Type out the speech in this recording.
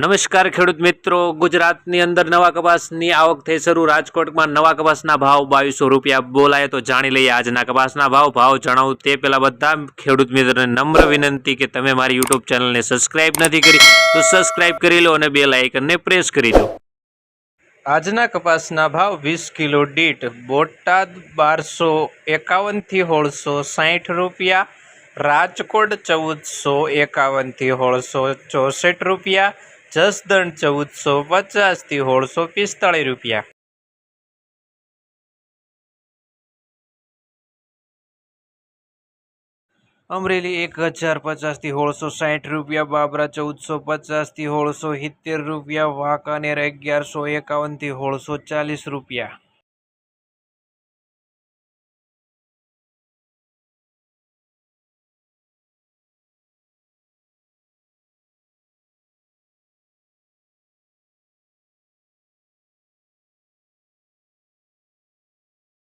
નમસ્કાર ખેડૂત મિત્રો. ગુજરાતની અંદર નવા કપાસની આવક થઈ શરૂ. રાજકોટમાં નવા કપાસના ભાવ બાવીસો રૂપિયા બોલાય તો જાણી લઈએ આજના કપાસના ભાવ. ભાવ જણાવું તે પહેલાં બધા ખેડૂત મિત્રોને નમ્ર વિનંતી કે તમે મારી યુટ્યુબ ચેનલને સબસ્ક્રાઇબ નથી કરી, તો સબસ્ક્રાઇબ કરી લો અને બે લાઇકનને પ્રેસ કરી દો આજના કપાસના ભાવ વીસ કિલો દીઠ. બોટાદ બારસો એકાવનથી સોળસો સાઠ રૂપિયા. રાજકોટ ચૌદસો એકાવનથી સોળસો ચોસઠ રૂપિયા. જસદણ ચૌદસો પચાસથી સોળસો પિસ્તાળીસ રૂપિયા. અમરેલી એક હજાર પચાસથી સોળસો સાઠ રૂપિયા, બાબરા ચૌદસો પચાસથી સોળસો સિત્તેર રૂપિયા, વાંકાનેર અગિયારસો એકાવનથી સોળસો ચાલીસ રૂપિયા.